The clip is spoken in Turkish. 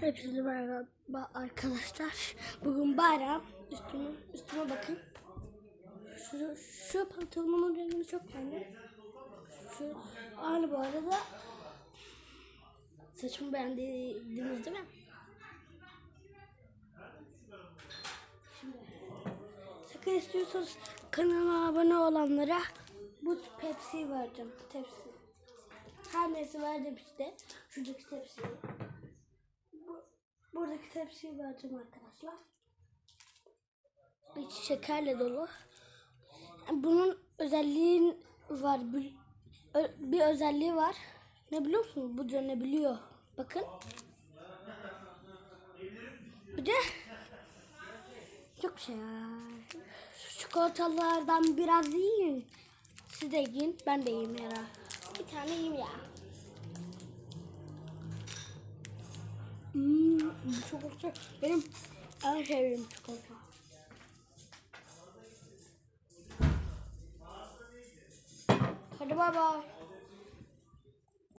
Hepinize merhaba arkadaşlar. Bugün bayram. Üstüme, üstüme bakın. Şu, şu pantolonumun rengini çok beğendim. Şu aynı bu arada. Saçımı beğendiniz değil mi? Şimdi istiyorsanız kanalıma abone olanlara bu Pepsi vereceğim. Tepsi. Her neyse vereceğim işte. Şuradaki tepsiyi. Bu, buradaki tepsiyi vereceğim arkadaşlar. İçi şekerle dolu. Bunun özelliği var. Bir özelliği var. Ne biliyor musunuz? Bu dönebiliyor. Bakın. Bir de çok şey ya. Şu çikolatalardan biraz yiyin. Siz de yiyin. Ben de yiyeyim ya. Bir tane yiyeyim ya. Çikolata benim en sevdiğim çikolata. Hadi bay bay.